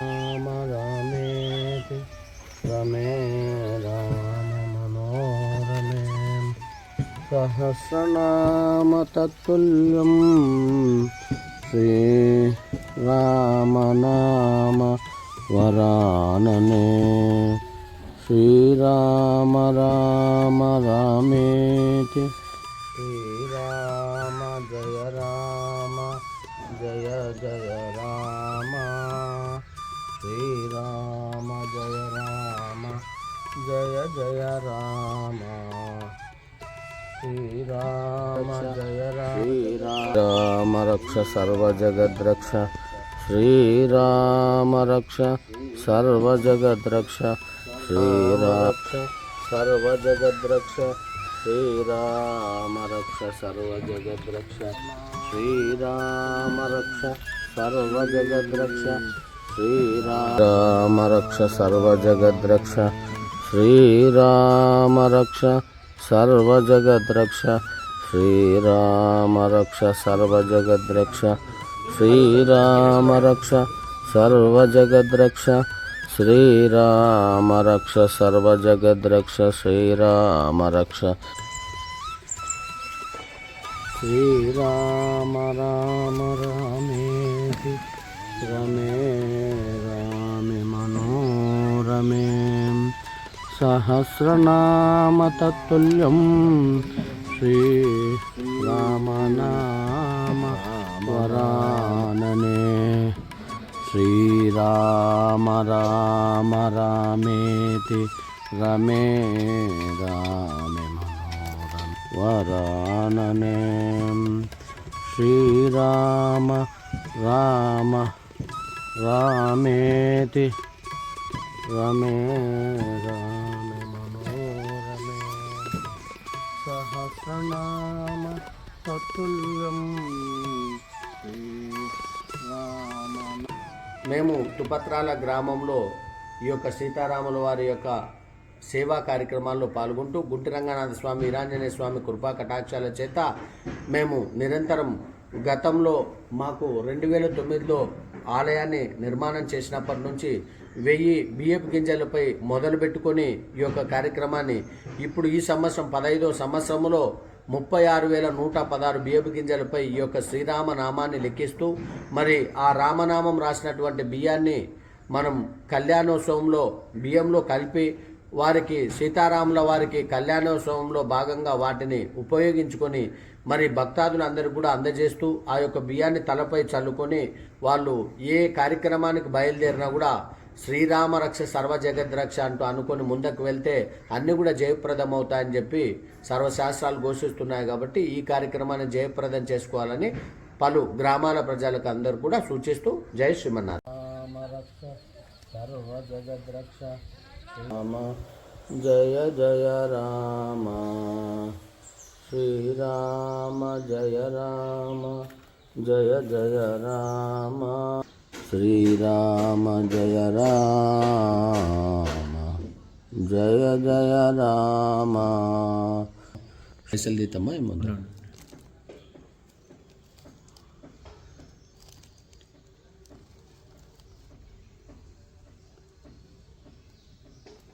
రామ రామేతి రమే రామ మనోరమే సహస్రనామ తత్తుల్యం శ్రీ రామనామ వరాననే. శ్రీరామ రామ రామేతి శ్రీరామ జయ రామ జయ జయ రామ. अच्छा। जय राम। श्री राम जय राम। श्री राम। रक्ष सर्व श्रीराम रक्ष। सर्वजगद्रक्ष श्रीराक्ष सर्व श्रीराम रक्ष। श्री श्रीराम रक्ष सर्व जगद रक्ष। सर्वजगद्रक्ष श्रीराम रक्ष सर्वजगद्रक्ष। श्रीराम रक्ष सर्वजगद्रक्ष। श्रीराम रक्ष सर्वजगद्रक्ष। श्रीराम रक्ष सर्वजगद्रक्ष। श्रीराम रक्ष श्रीराम राम रामेति। रमे सहस्रनामतत्तुल्यं श्रीरामनामवरानने श्रीराम राम रामेति रमे रामे मनोरम वरानने श्रीराम राम रामेति रमे राम సహస్రనామ తతుల్యం మేము తుపత్రాల గ్రామంలో ఈ యొక్క సీతారాముల వారి యొక్క సేవా కార్యక్రమాల్లో పాల్గొంటూ గుంటి రంగనాథ స్వామి వీరాంజనేయ స్వామి కృపా కటాక్షాల చేత మేము నిరంతరం గతంలో మాకు రెండు వేల తొమ్మిదిలో ఆలయాన్ని నిర్మాణం చేసినప్పటి నుంచి వెయ్యి బియ్యపు గింజలపై మొదలు పెట్టుకొని ఈ యొక్క కార్యక్రమాన్ని ఇప్పుడు ఈ సంవత్సరం పదహైదో సంవత్సరంలో ముప్పై ఆరు వేల నూట పదహారు బియ్యపు గింజలపై ఈ యొక్క శ్రీరామ నామాన్ని లెక్కిస్తూ మరి ఆ రామనామం రాసినటువంటి బియ్యాన్ని మనం కళ్యాణోత్సవంలో బియ్యంలో కలిపి వారికి సీతారాముల వారికి కళ్యాణోత్సవంలో భాగంగా వాటిని ఉపయోగించుకొని మరి భక్తాదులందరికీ కూడా అందజేస్తూ ఆ యొక్క బియ్యాన్ని తలపై చల్లుకొని వాళ్ళు ఏ కార్యక్రమానికి బయలుదేరినా కూడా శ్రీరామ రక్ష సర్వ జగద్రక్ష అంటూ అనుకొని ముందుకు వెళ్తే అన్నీ కూడా జయప్రదం అవుతాయని చెప్పి సర్వశాస్త్రాలు ఘోషిస్తున్నాయి కాబట్టి ఈ కార్యక్రమాన్ని జయప్రదం చేసుకోవాలని పలు గ్రామాల ప్రజలకు అందరూ కూడా సూచిస్తూ జయ శ్రీమన్నారాయణ. సర్వ జగద్రక్ష జయ జయ రామ. శ్రీరామ జయ రామ. జయ జయ రామ. श्रीराम जय राम जय जय राम ఫైసల్ తీద్దామా ఏమో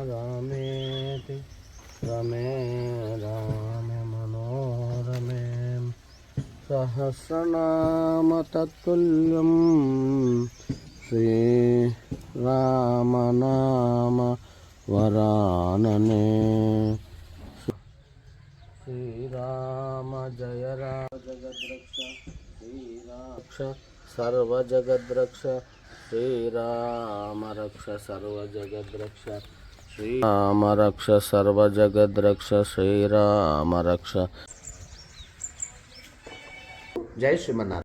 रमे राम రామ మనోరమే సహస్రనామ हने श्री राम जय राम। जगद्रक्ष श्री रक्ष सर्व जगद्रक्ष श्री राम रक्ष सर्व जगद्रक्ष श्री राम रक्ष सर्व जगद्रक्ष श्री राम रक्ष। जय श्रीमनाथ